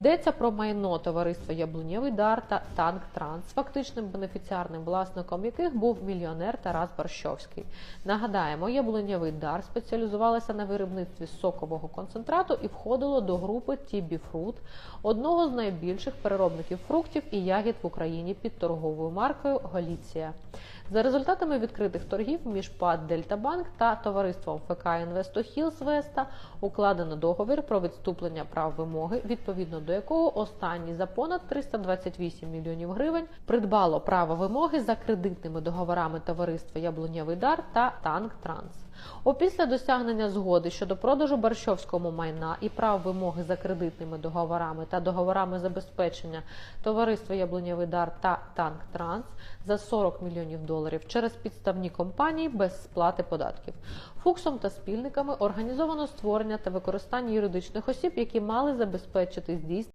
Йдеться про майно товариства Яблунєвий дар та Танк Транс, фактичним бенефіціарним власником яких був мільйонер Тарас Барщовський. Нагадаємо, Яблунєвий дар спеціалізувалася на виробництві сокового концентрату і входило до групи Тібі Фрут, одного з найбільших переробників фруктів і ягід в Україні під торговою маркою Голіція. За результатами відкритих торгів між ПАД Дельтабанк та товариством ФК Інвесто Хілс Веста укладено договір про відступлення прав вимоги, відповідно до якого останні за понад 328 мільйонів гривень придбало право вимоги за кредитними договорами товариства Яблунєвий дар та Танк Транс. Опісля досягнення згоди щодо продажу Барщовському майна і прав вимоги за кредитними договорами та договорами забезпечення товариства Яблунєвий дар та Танк Транс за 40 мільйонів доларів через підставні компанії без сплати податків. Фуксом та спільниками організовано створення та використання юридичних осіб, які мали забезпечити здійснення